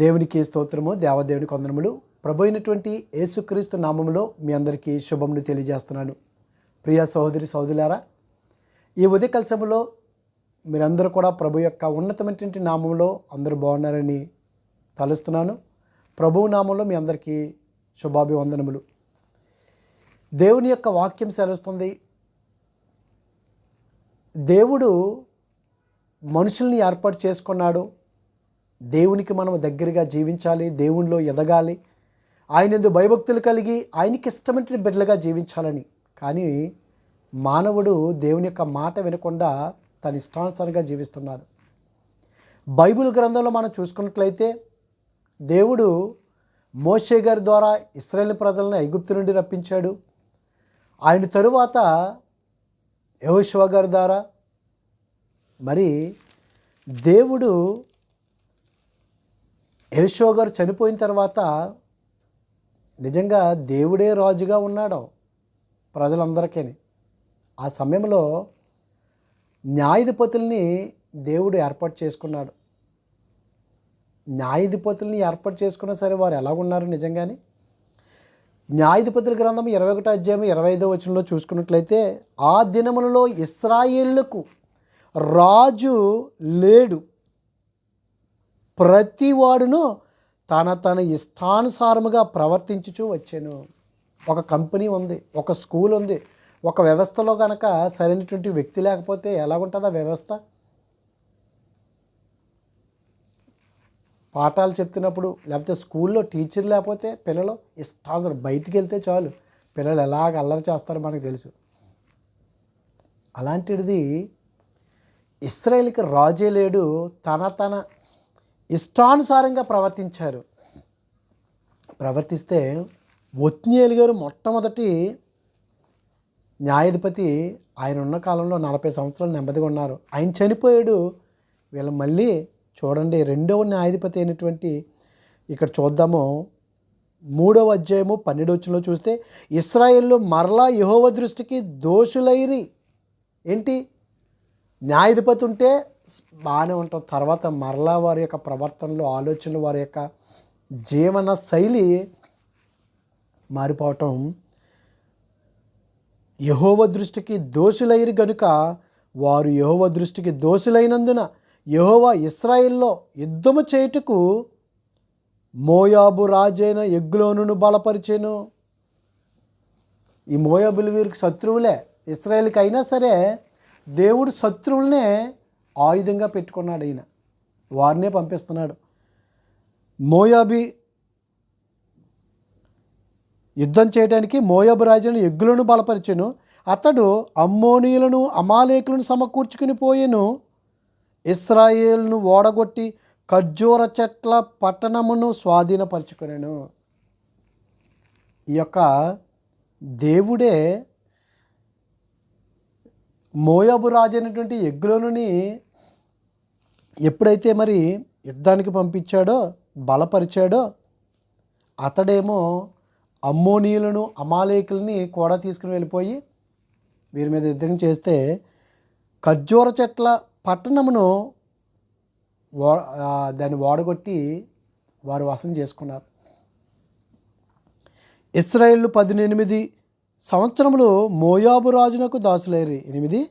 దేవునికి స్తోత్రము దేవదేవుని వందనములు ప్రభు అయినటువంటి యేసుక్రీస్తు నామములో మీ అందరికీ శుభమును తెలియజేస్తున్నాను. ప్రియ సహోదరి సహోదరులారా ఈ ఉదయకాల సమయంలో మీరందరూ కూడా ప్రభు యొక్క ఉన్నతమైనటువంటి నామంలో అందరూ బాగున్నారని తలుస్తున్నాను. ప్రభువు నామంలో మీ అందరికీ శుభాభివందనములు. దేవుని యొక్క వాక్యం సెలవుస్తుంది. దేవుడు మనుషుల్ని ఏర్పాటు చేసుకున్నాడు. దేవునికి మనం దగ్గరగా జీవించాలి దేవునిలో ఎదగాలి. ఆయన ఎందు భయభక్తులు కలిగి ఆయనకి ఇష్టమైన బిడ్డలుగా జీవించాలని. కానీ మానవుడు దేవుని యొక్క మాట వినకుండా తన ఇష్టానుసారంగా జీవిస్తున్నాడు. బైబిల్ గ్రంథంలో మనం చూసుకున్నట్లయితే దేవుడు మోషే గారి ద్వారా ఇస్రాయేల్ ప్రజలను ఐగుప్తు నుండి రప్పించాడు. ఆయన తరువాత యహోశివ గారి ద్వారా. మరి దేవుడు యహోశివ గారు చనిపోయిన తర్వాత నిజంగా దేవుడే రాజుగా ఉన్నాడు ప్రజలందరికీ ఆ సమయంలో న్యాయాధిపతుల్ని దేవుడు ఏర్పాటు చేసుకున్నాడు. న్యాయాధిపతుల్ని ఏర్పాటు చేసుకున్నా సరే వారు ఎలా ఉన్నారు నిజంగానే? న్యాయాధిపతుల గ్రంథం ఇరవై ఒకటో అధ్యాయం ఇరవై ఐదో వచనంలో చూసుకున్నట్లయితే ఆ దినములలో ఇస్రాయేళ్ళకు రాజు లేడు. ప్రతివాడును తన తన ఇష్టానుసారముగా ప్రవర్తించుచూ వచ్చాను. ఒక కంపెనీ ఉంది ఒక స్కూల్ ఉంది ఒక వ్యవస్థలో కనుక సరైనటువంటి వ్యక్తి లేకపోతే ఎలా ఉంటుంది ఆ వ్యవస్థ? పాఠాలు చెప్తున్నప్పుడు లేకపోతే స్కూల్లో టీచర్ లేకపోతే పిల్లలు ఇష్టానుసారం బయటికి వెళ్తే చాలు. పిల్లలు ఎలాగ అల్లరి చేస్తారో మనకు తెలుసు. అలాంటిది ఇస్రాయేల్కి రాజే లేడు తన తన ఇష్టానుసారంగా ప్రవర్తించారు. ప్రవర్తిస్తే ఒత్నియేలు గారు మొట్టమొదటి న్యాయాధిపతి ఆయన ఉన్న కాలంలో నలభై సంవత్సరాలు నెమ్మదిగా ఉన్నారు. ఆయన చనిపోయాడు. వీళ్ళు మళ్ళీ చూడండి రెండవ న్యాయాధిపతి అయినటువంటి ఇక్కడ చూద్దాము. మూడవ అధ్యాయము పన్నెండవచనంలో చూస్తే ఇస్రాయేల్లో మరలా యహోవ దృష్టికి దోషులైరి. ఏంటి? న్యాయాధిపతి ఉంటే బాగానే ఉంటాం. తర్వాత మరలా వారి యొక్క ప్రవర్తనలు ఆలోచనలు వారి యొక్క జీవన శైలి మారిపోవటం. యహోవ దృష్టికి దోషులైరు గనుక వారు యహోవ దృష్టికి దోషులైనందున యహోవ ఇస్రాయిల్లో యుద్ధము చేయుటకు మోయాబు రాజైన ఎగ్లోనును బలపరిచెను. ఈ మోయాబులు వీరికి శత్రువులే. ఇస్రాయేల్కి అయినా సరే దేవుడు శత్రువులనే ఆయుధంగా పెట్టుకున్నాడు ఈయన. వారినే పంపిస్తున్నాడు. మోయాబి యుద్ధం చేయడానికి మోయాబు రాజును ఎగ్గులను బలపరిచెను. అతడు అమ్మోనీయులను అమాలేకులను సమకూర్చుకుని పోయెను. ఇస్రాయేల్ను ఓడగొట్టి ఖర్జూర చెట్ల పట్టణమును స్వాధీనపరచుకునేను. ఈ యొక్క దేవుడే మోయాబు రాజు అయినటువంటి ఎగ్గులోనుని ఎప్పుడైతే మరి యుద్ధానికి పంపించాడో బలపరిచాడో అతడేమో అమ్మోనీయులను అమాలేకులని కూడా తీసుకుని వెళ్ళిపోయి వీరి మీద యుద్ధం చేస్తే ఖర్జూర చెట్ల పట్టణమును ఓ దాన్ని ఓడగొట్టి వారు వసం చేసుకున్నారు. ఇస్రాయిల్ పద్దెనిమిది సంవత్సరములు మోయాబు రాజునకు దాసులైరి. ఎనిమిది?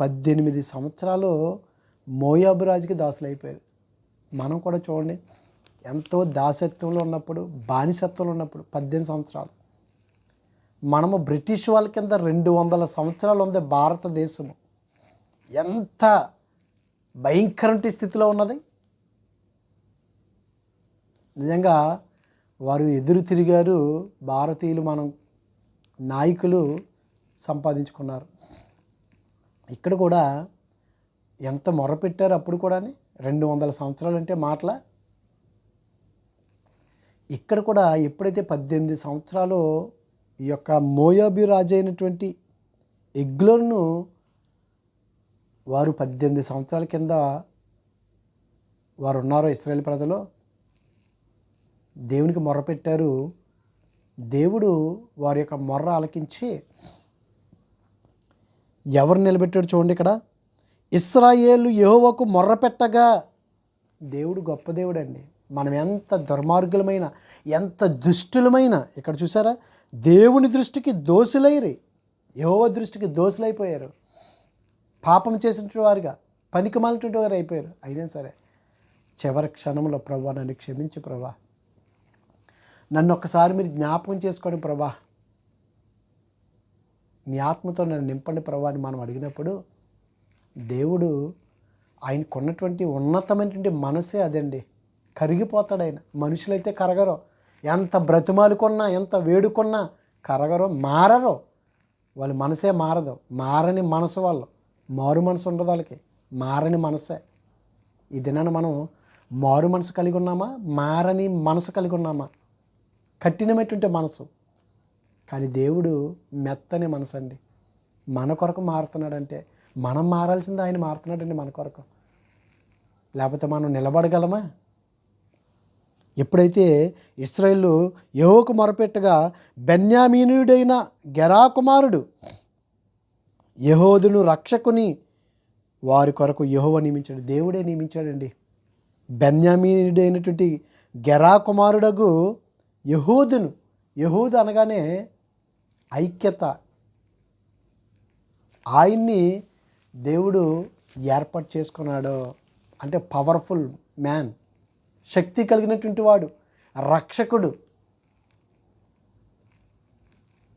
పద్దెనిమిది సంవత్సరాలు మోయాబు రాజుకి దాసులైపోయారు. మనం కూడా చూడండి ఎంతో దాసత్వంలో ఉన్నప్పుడు బానిసత్వంలో ఉన్నప్పుడు పద్దెనిమిది సంవత్సరాలు. మనము బ్రిటిష్ వాళ్ళ కింద రెండు వందల సంవత్సరాలు ఉంది భారతదేశము. ఎంత భయంకరంటి స్థితిలో ఉన్నది? నిజంగా వారు ఎదురు తిరిగారు భారతీయులు మనం నాయకులు సంపాదించుకున్నారు. ఇక్కడ కూడా ఎంత మొరపెట్టారు అప్పుడు కూడా రెండు వందల సంవత్సరాలు అంటే మాటల? ఇక్కడ కూడా ఎప్పుడైతే పద్దెనిమిది సంవత్సరాలు ఈ యొక్క మోయాబి రాజు అయినటువంటి ఎగ్లోను వారు పద్దెనిమిది సంవత్సరాల కింద వారు ఉన్నారో ఇస్రాయేల్ ప్రజలు దేవునికి మొరపెట్టారు దేవుడు వారి యొక్క మొర్ర ఆలకించి ఎవరు నిలబెట్టాడు చూడండి ఇక్కడ? ఇస్రాయేలు యహోవకు మొర్ర పెట్టగా దేవుడు గొప్ప దేవుడు అండి మనం ఎంత దుర్మార్గులమైన ఎంత దుష్టులమైన ఇక్కడ చూసారా? దేవుని దృష్టికి దోషులైరి. యహోవ దృష్టికి దోషులైపోయారు. పాపం చేసినటువంటి వారుగా పనికి మాలినటువంటి వారు అయిపోయారు. అయినా సరే చివరి క్షణంలో ప్రభా నన్ను క్షమించు ప్రభా. నన్ను ఒక్కసారి మీరు జ్ఞాపకం చేసుకోండి ప్రభా. నీ ఆత్మతో నన్ను నింపండి ప్రభా అని మనం అడిగినప్పుడు దేవుడు ఆయనకున్నటువంటి ఉన్నతమైనటువంటి మనసే అదండి. కరిగిపోతాడు ఆయన. మనుషులైతే కరగరు. ఎంత బ్రతిమాలుకున్నా ఎంత వేడుకున్నా కరగరు మారరు. వాళ్ళ మనసే మారదు. మారని మనసు వాళ్ళు. మారు మనసు ఉండదు వాళ్ళకి. మారని మనసే. ఈ దినాన మనం మారు మనసు కలిగి ఉన్నామా? మారని మనసు కలిగి ఉన్నామా? కఠినమైనటువంటి మనసు. కానీ దేవుడు మెత్తని మనసు అండి మన కొరకు మారుతున్నాడంటే మనం మారాల్సింది ఆయన మారుతున్నాడండి మన కొరకు. లేకపోతే మనం నిలబడగలమా? ఎప్పుడైతే ఇస్రాయిల్ యహోకు మొరపెట్టగా బెన్యామీనుడైన గెరా కుమారుడు యహోదును రక్షకుని వారి కొరకు యహోవ నియమించాడు దేవుడే నియమించాడండి. బెన్యామీనుడైనటువంటి గెరా కుమారుడకు యహూదును యహూదు అనగానే ఐక్యత. ఆయన్ని దేవుడు ఏర్పాటు చేసుకున్నాడు. అంటే పవర్ఫుల్ మ్యాన్ శక్తి కలిగినటువంటి వాడు రక్షకుడు.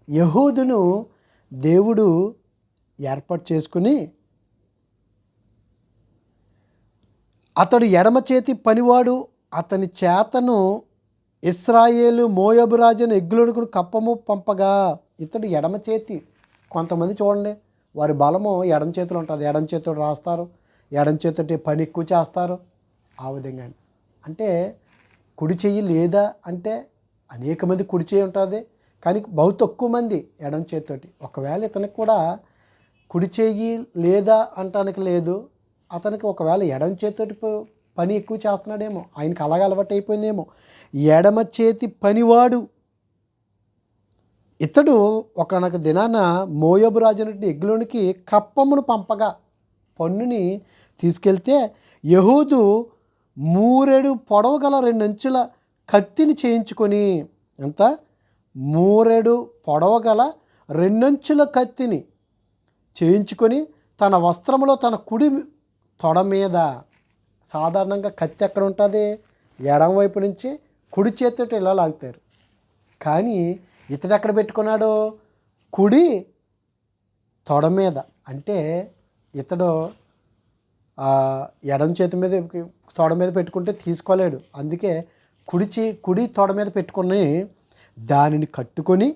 యహూదును దేవుడు ఏర్పాటు చేసుకుని అతడు ఎడమ చేతి పనివాడు అతని చేతను ఇస్రాయేలు మోయబు రాజును ఎగ్గులనుకుని కప్పము పంపగా ఇతడు ఎడమ చేతి. కొంతమంది చూడండి వారి బలము ఎడమ చేతిలో ఉంటుంది. ఎడమ చేతితో రాస్తారు ఎడమ చేతితో పని ఎక్కువ చేస్తారు. ఆ విధంగా అంటే కుడి చెయ్యి లేదా అంటే అనేక మంది కుడి చేయి ఉంటుంది కానీ బహు తక్కువ మంది ఎడమ చేతితోటి. ఒకవేళ ఇతనికి కూడా కుడి చెయ్యి లేదా అంటానికి లేదు అతనికి ఒకవేళ ఎడమ చేతితోటి పని ఎక్కువ చేస్తున్నాడేమో. ఆయనకి అలాగ అలవాటు అయిపోయిందేమో. ఎడమ చేతి పనివాడు. ఇతడు ఒకనొక దినాన మోయబు రాజు ఎగ్గులోనికి ఎగ్లోనికి కప్పమును పంపగా పన్నుని తీసుకెళ్తే యహూదు మూరెడు పొడవు గల రెండంచుల కత్తిని చేయించుకొని ఎంత? మూరెడు పొడవు గల రెండంచుల కత్తిని చేయించుకొని తన వస్త్రములో తన కుడి తొడ మీద సాధారణంగా కత్తి ఎక్కడ ఉంటుంది? ఎడం వైపు నుంచి కుడి చేతితో ఇలా లాగుతారు. కానీ ఇతడు ఎక్కడ పెట్టుకున్నాడు? కుడి తొడ మీద. అంటే ఇతడు ఎడం ఎడమ చేతి మీద తొడ మీద పెట్టుకుంటే తీసుకోలేడు. అందుకే కుడి చే కుడి తొడ మీద పెట్టుకుని దానిని కట్టుకొని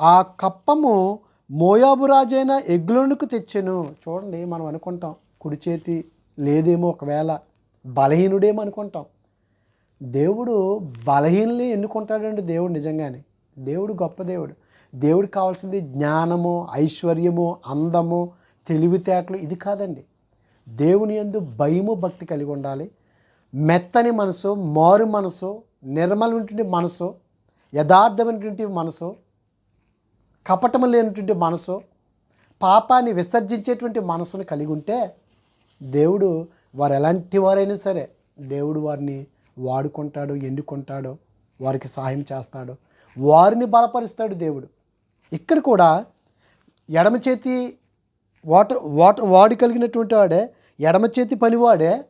ఆ కప్పము మోయాబు రాజైన ఎగ్లోనుకు తెచ్చాను. చూడండి మనం అనుకుంటాం కుడి చేతి లేదేమో ఒకవేళ. బలహీనుడేమనుకుంటాం దేవుడు బలహీనలే ఎన్నుకుంటాడండి దేవుడు నిజంగానే. దేవుడు గొప్ప దేవుడు. దేవుడికి కావాల్సింది జ్ఞానము ఐశ్వర్యము అందము తెలివితేటలు ఇది కాదండి. దేవుని యందు భయము భక్తి కలిగి ఉండాలి. మెత్తని మనసు మారు మనసు నిర్మలమైనటువంటి మనసు యథార్థమైనటువంటి మనసు కపటము లేనటువంటి మనసు పాపాన్ని విసర్జించేటువంటి మనసుని కలిగి ఉంటే దేవుడు వారు ఎలాంటి వారైనా సరే దేవుడు వారిని వాడుకుంటాడు ఎన్నుకుంటాడు వారికి సహాయం చేస్తాడు. వారిని బలపరుస్తాడు దేవుడు. ఇక్కడ కూడా ఎడమ చేతి వాట వాట వాడి కలిగినటువంటి వాడే ఎడమ చేతి పనివాడే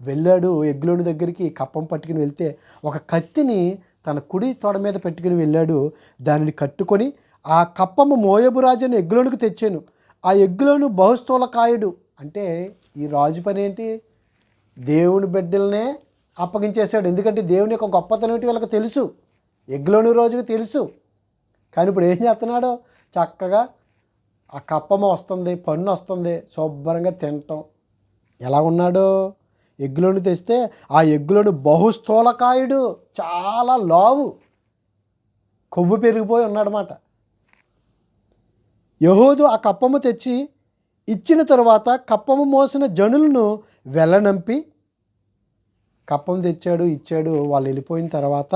వెళ్ళాడు ఎగ్లోని దగ్గరికి కప్పం పట్టుకుని వెళ్తే ఒక కత్తిని తన కుడి తొడ మీద పెట్టుకుని వెళ్ళాడు. దానిని కట్టుకొని ఆ కప్పము మోయబు రాజుని ఎగ్లోనికి తెచ్చాను. ఆ ఎగ్లోను బహుస్థూల కాయుడు అంటే ఈ రాజు పని ఏంటి? దేవుని బిడ్డలనే అప్పగించేశాడు. ఎందుకంటే దేవుని యొక్క గొప్పతనం ఏంటి వీళ్ళకి తెలుసు. ఎగ్లోని రోజుకి తెలుసు. కానీ ఇప్పుడు ఏం చేస్తున్నాడో? చక్కగా ఆ కప్పమ వస్తుంది పన్ను వస్తుంది శుభ్రంగా తినటం. ఎలా ఉన్నాడో? ఎగ్గులోని తెస్తే ఆ ఎగ్గులోని బహుస్థూలకాయుడు చాలా లావు. కొవ్వు పెరిగిపోయి ఉన్నాడనమాట యహోదు ఆ కప్పము తెచ్చి ఇచ్చిన తరువాత కప్పము మోసిన జనులను వెళ్ళనంపి కప్పం తెచ్చాడు ఇచ్చాడు. వాళ్ళు వెళ్ళిపోయిన తర్వాత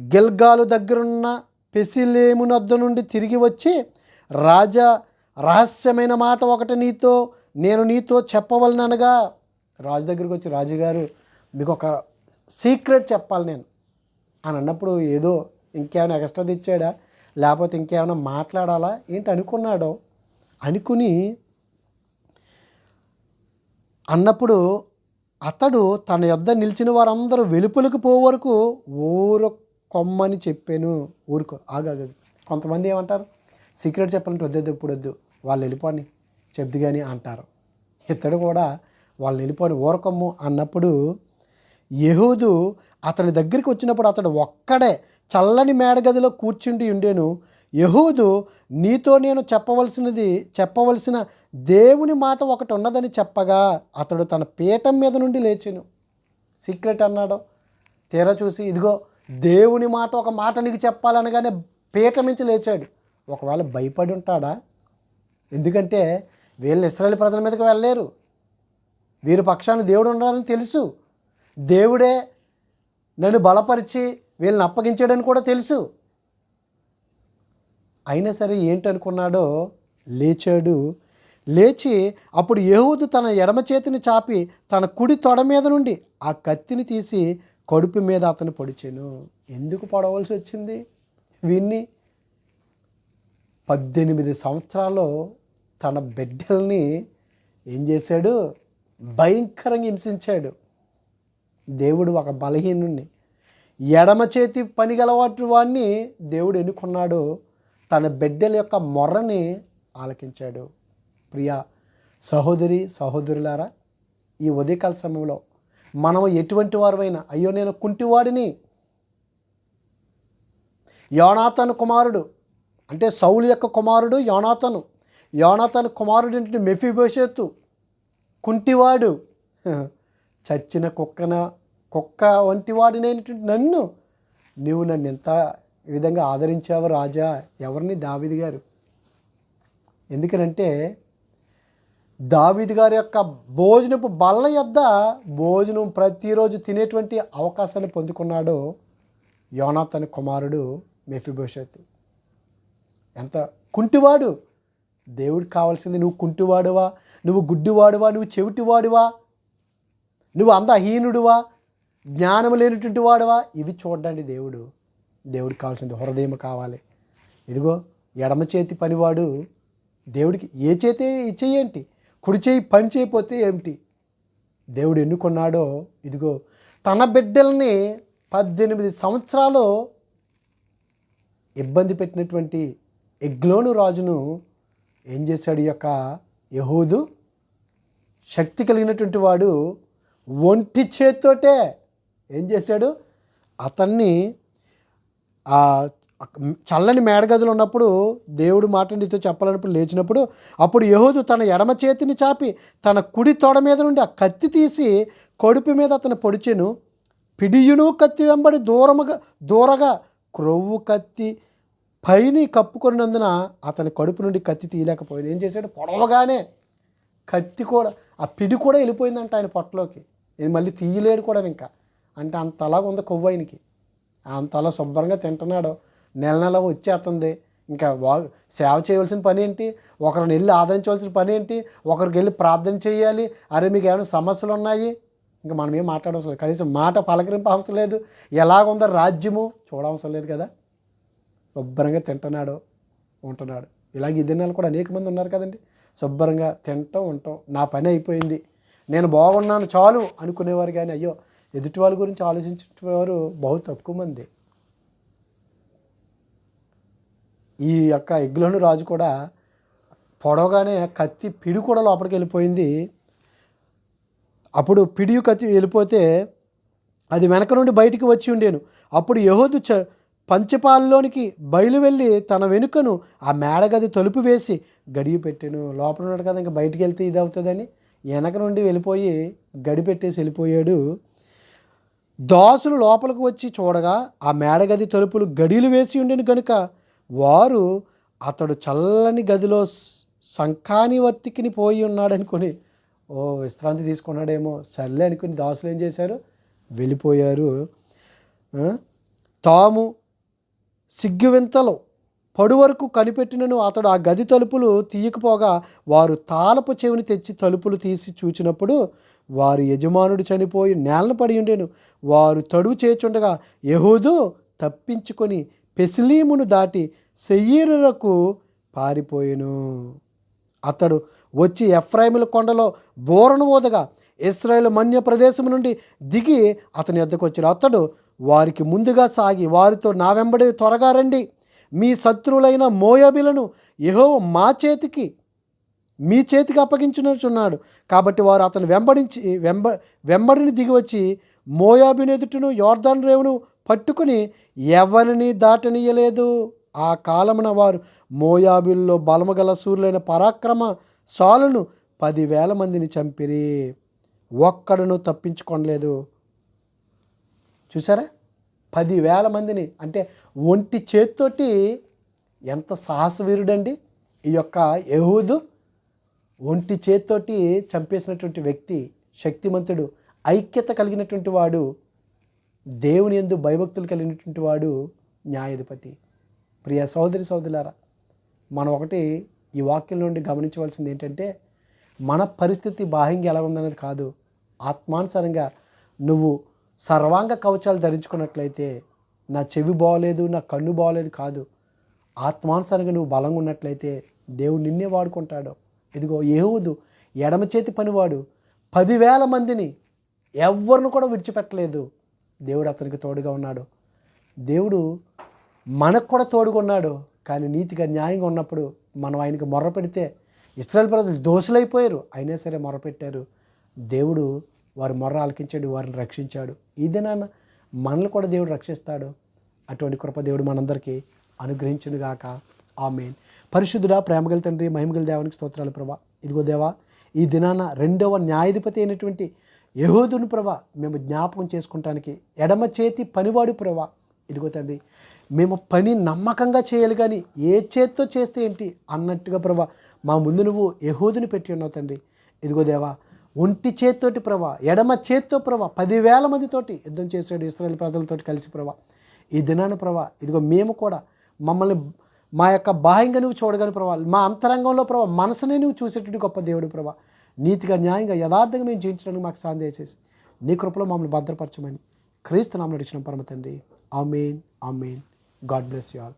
గిల్గాలు దగ్గరున్న పెసిలేము నద్ద నుండి తిరిగి వచ్చి రాజా రహస్యమైన మాట ఒకటి నీతో నేను నీతో చెప్పవలననగా రాజు దగ్గరికి వచ్చి రాజుగారు మీకు ఒక సీక్రెట్ చెప్పాలి నేను. అని అన్నప్పుడు ఏదో ఇంకేమైనా ఎక్స్ట్రా తెచ్చాడా? లేకపోతే ఇంకేమైనా మాట్లాడాలా? ఏంటి అనుకున్నాడో? అనుకుని అన్నప్పుడు అతడు తన యొద్ద నిలిచిన వారందరూ వెలుపలకు పో వరకు ఊరు కొమ్మని చెప్పాను. ఊరుకో. ఆగాగు కొంతమంది ఏమంటారు? సీక్రెట్ చెప్పాలంటే వద్దొద్దు ఇప్పుడు వద్దు. వాళ్ళు వెళ్ళిపోని చెప్దు కానీ అంటారు. ఇతడు కూడా వాళ్ళు వెళ్ళిపోని ఊరకొమ్ము అన్నప్పుడు యహూదు అతని దగ్గరికి వచ్చినప్పుడు అతడు ఒక్కడే చల్లని మేడగదిలో కూర్చుండి ఉండేను. యహూదు నీతో నేను చెప్పవలసినది చెప్పవలసిన దేవుని మాట ఒకటి ఉన్నదని చెప్పగా అతడు తన పీఠం మీద నుండి లేచాను. సీక్రెట్ అన్నాడు. తీరా చూసి ఇదిగో దేవుని మాట ఒక మాట నీకు చెప్పాలనగానే పీఠం నుంచి లేచాడు. ఒకవేళ భయపడి ఉంటాడా? ఎందుకంటే వీళ్ళు ఇస్రాయల్ ప్రజల మీదకి వెళ్ళలేరు. వీరి పక్షాన్ని దేవుడు ఉన్నారని తెలుసు. దేవుడే నన్ను బలపరిచి వీళ్ళని అప్పగించాడని కూడా తెలుసు. అయినా సరే ఏంటనుకున్నాడో? లేచాడు. లేచి అప్పుడు యహూదు తన ఎడమ చేతిని చాపి తన కుడి తొడ మీద నుండి ఆ కత్తిని తీసి కడుపు మీద అతను పొడిచాను. ఎందుకు పొడవలసి వచ్చింది? వీన్ని పద్దెనిమిది సంవత్సరాలు తన బిడ్డల్ని ఏం చేశాడు? భయంకరంగా హింసించాడు. దేవుడు ఒక బలహీనుణ్ణి. ఎడమ చేతి పని గలవాటి వాడిని దేవుడు ఎన్నుకున్నాడు తన బిడ్డల యొక్క మొర్రని ఆలకించాడు. ప్రియా సహోదరి సహోదరులారా ఈ ఉదయకాల సమయంలో మనం ఎటువంటి వారమైనా అయ్యో నేను కుంటివాడిని. యోనాతను కుమారుడు అంటే సౌలు యొక్క కుమారుడు యోనాతను. యోనాతను కుమారుడు ఏంటంటే మెఫిబోషెత్తు కుంటివాడు. చచ్చిన కుక్కన కుక్క వంటి వాడినైనటువంటి నన్ను నువ్వు నన్ను ఎంత విధంగా ఆదరించావు రాజా? ఎవరిని? దావిది గారు. ఎందుకనంటే దావిది గారి యొక్క భోజనపు బల్ల యొద్ద భోజనం ప్రతిరోజు తినేటువంటి అవకాశాన్ని పొందుకున్నాడు యోనాథన్ కుమారుడు మెఫిభవిష్యత్తు ఎంత కుంటివాడు. దేవుడికి కావాల్సింది నువ్వు కుంటివాడువా? నువ్వు గుడ్డివాడువా? నువ్వు చెవిటివాడువా? నువ్వు అందహీనుడువా జ్ఞానం లేనటువంటి వాడువా? ఇవి చూడండి దేవుడు దేవుడికి కావాల్సింది హృదయం కావాలి. ఇదిగో ఎడమ చేతి పనివాడు దేవుడికి ఏ చేతి ఇచ్చేయేంటి కుడి చేయి పని చేయకపోతే ఏమిటి? దేవుడు ఎన్నుకున్నాడో ఇదిగో తన బిడ్డల్ని పద్దెనిమిది సంవత్సరాలు ఇబ్బంది పెట్టినటువంటి ఎగ్లోను రాజును ఏం చేశాడు యొక్క యహూదు? శక్తి కలిగినటువంటి వాడు ఒంటి చేత్తోటే ఏం చేశాడు? అతన్ని ఆ చల్లని మేడగదిలో ఉన్నప్పుడు దేవుడు మాట నీతో చెప్పాలన్నప్పుడు లేచినప్పుడు అప్పుడు యహోదు తన ఎడమ చేతిని చాపి తన కుడి తొడ మీద నుండి ఆ కత్తి తీసి కడుపు మీద అతను పొడిచెను. పిడియును కత్తి వెంబడి దూరముగా దూరగా క్రొవ్వు కత్తి పైని కప్పుకున్నందున అతని కడుపు నుండి కత్తి తీయలేకపోయాడు ఏం చేశాడు? పొడవగానే కత్తి కూడా ఆ పిడి కూడా వెళ్ళిపోయిందంట ఆయన పొట్టలోకి. ఇది మళ్ళీ తీయలేడు కూడా ఇంకా. అంటే అంతలాగా ఉంది కొవ్వు ఆయనకి. అంతలా శుభ్రంగా తింటున్నాడు. నెల నెల వచ్చేస్తుంది. ఇంకా వా సేవ చేయవలసిన పని ఏంటి? ఒకరిని వెళ్ళి ఆదరించవలసిన పని ఏంటి? ఒకరికి వెళ్ళి ప్రార్థన చేయాలి. అరే మీకు ఏమైనా సమస్యలు ఉన్నాయి? ఇంకా మనం ఏం మాట్లాడవసరం లేదు. కనీసం మాట పలకరింపు అవసరం లేదు. ఎలాగుందో రాజ్యము చూడవసరం లేదు కదా. శుభ్రంగా తింటున్నాడు ఉంటున్నాడు. ఇలాగ ఈ నెలలు కూడా అనేక మంది ఉన్నారు కదండి. శుభ్రంగా తింటాం ఉంటాం నా పని అయిపోయింది. నేను బాగున్నాను చాలు అనుకునేవారు కానీ అయ్యో ఎదుటి వాళ్ళ గురించి ఆలోచించేవారు బహు తక్కువ మంది. ఈ యొక్క ఎగ్లోని రాజు కూడా పొడవగానే కత్తి పిడి కూడా లోపలికి వెళ్ళిపోయింది. అప్పుడు పిడియు కత్తి వెళ్ళిపోతే అది వెనక నుండి బయటికి వచ్చి ఉండేను. అప్పుడు యహోదు చ పంచపాలలోనికి బయలు వెళ్ళి తన వెనుకను ఆ మేడగది తలుపు వేసి గడియ పెట్టాను. లోపల ఉన్నాడు కదా ఇంకా బయటికి వెళ్తే ఇది అవుతుందని వెనక నుండి వెళ్ళిపోయి గడిపెట్టేసి వెళ్ళిపోయాడు. దాసులు లోపలికి వచ్చి చూడగా ఆ మేడగది తలుపులు గడిలు వేసి ఉండిన కనుక వారు అతడు చల్లని గదిలో సంఖాని వర్తికిని పోయి ఉన్నాడు అనుకుని ఓ విశ్రాంతి తీసుకున్నాడేమో సర్లే అనుకుని దాసులు ఏం చేశారు? వెళ్ళిపోయారు. తాము తాము సిగ్గువింతలో పడు వరకు కనిపెట్టినను అతడు ఆ గది తలుపులు తీయకపోగా వారు తాళపు చెవిని తెచ్చి తలుపులు తీసి చూచినప్పుడు వారి యజమానుడు చనిపోయి నేలను పడి ఉండేను. వారు తడువు చేచుండగా యహూదు తప్పించుకొని పెసిలీమును దాటి సెయ్యీరులకు పారిపోయెను. అతడు వచ్చి ఎఫ్రాయిముల కొండలో బోరను ఓదగా ఇస్రాయేల్ మన్య ప్రదేశం నుండి దిగి అతని వద్దకు వచ్చాడు అతడు వారికి ముందుగా సాగి వారితో నా వెంబడి త్వరగా రండి. మీ శత్రువులైన మోయాబిలను యెహో మా చేతికి మీ చేతికి అప్పగించున్నాడు కాబట్టి వారు అతను వెంబడించి వెంబ వెంబడిని దిగి వచ్చి మోయాబిని ఎదుటను యోర్దాన్ రేవును పట్టుకుని ఎవరిని దాటనీయలేదు. ఆ కాలమున వారు మోయాబిల్లో బలమగల సూర్యులైన పరాక్రమ సాలను పదివేల మందిని చంపిరి. ఒక్కడను తప్పించుకోనలేదు. చూసారా పదివేల మందిని అంటే ఒంటి చేత్తోటి ఎంత సాహసవీరుడండి ఈ యొక్క యహూదు. ఒంటి చేత్తోటి చంపేసినటువంటి వ్యక్తి శక్తిమంతుడు ఐక్యత కలిగినటువంటి వాడు దేవుని ఎందు భయభక్తులు కలిగినటువంటి వాడు న్యాయాధిపతి. ప్రియ సోదరి సోదరులారా మనం ఒకటి ఈ వాక్యం నుండి గమనించవలసింది ఏంటంటే మన పరిస్థితి బాహ్యంగా ఎలా ఉందన్నది కాదు. ఆత్మానుసారంగా నువ్వు సర్వాంగ కవచాలు ధరించుకున్నట్లయితే నా చెవి బాగోలేదు నా కన్ను బాగోలేదు కాదు. ఆత్మానుసారంగా నువ్వు బలంగా ఉన్నట్లయితే దేవుడు నిన్నే వాడుకుంటాడు. ఇదిగో ఏవుదు ఎడమ చేతి పనివాడు. పదివేల మందిని ఎవరిని కూడా విడిచిపెట్టలేదు. దేవుడు అతనికి తోడుగా ఉన్నాడు. దేవుడు మనకు కూడా తోడుగా ఉన్నాడు. కానీ నీతిగా న్యాయంగా ఉన్నప్పుడు మనం ఆయనకి మొర్ర పెడితే ఇస్రాయల్ ప్రజలు దోషులైపోయారు. అయినా సరే మొర్ర పెట్టారు దేవుడు వారి మొర్ర ఆలకించాడు వారిని రక్షించాడు. ఈ దినాన మనల్ని కూడా దేవుడు రక్షిస్తాడు. అటువంటి కృప దేవుడు మనందరికీ అనుగ్రహించునుగాక. ఆమెన్. పరిశుద్ధుడా ప్రేమగల తండ్రి మహిమగల దేవానికి స్తోత్రాలు ప్రభా. ఇదిగో దేవా ఈ దినాన రెండవ న్యాయాధిపతి అయినటువంటి యహోదును ప్రభా మేము జ్ఞాపకం చేసుకుంటానికి ఎడమ చేతి పనివాడు ప్రభా. ఇదిగో తండ్రి మేము పని నమ్మకంగా చేయాలి కానీ ఏ చేత్తో చేస్తే ఏంటి అన్నట్టుగా ప్రభా మా ముందు నువ్వు యహూదుని పెట్టి ఉన్నావు తండ్రి. ఇదిగో దేవా ఒంటి చేత్తోటి ప్రభా ఎడమ చేత్తో ప్రభా పదివేల మందితోటి యుద్ధం చేశాడు ఇస్రాయల్ ప్రజలతోటి కలిసి ప్రభా. ఈ దినాన ప్రభా ఇదిగో మేము కూడా మమ్మల్ని మా యొక్క బాహ్యంగా నువ్వు చూడగని ప్రభా మా అంతరంగంలో ప్రభా మనసునే నువ్వు చూసేటట్టు గొప్ప దేవుడు ప్రభా. నీతిగా న్యాయంగా యథార్థంగా మేము జీవించడానికి మాకు సాయం చేసేసి నీ కృపలో మమ్మల్ని భద్రపరచమని క్రీస్తు నామలు నడిచిన పరమ తండ్రి. Amen amen. God bless you all.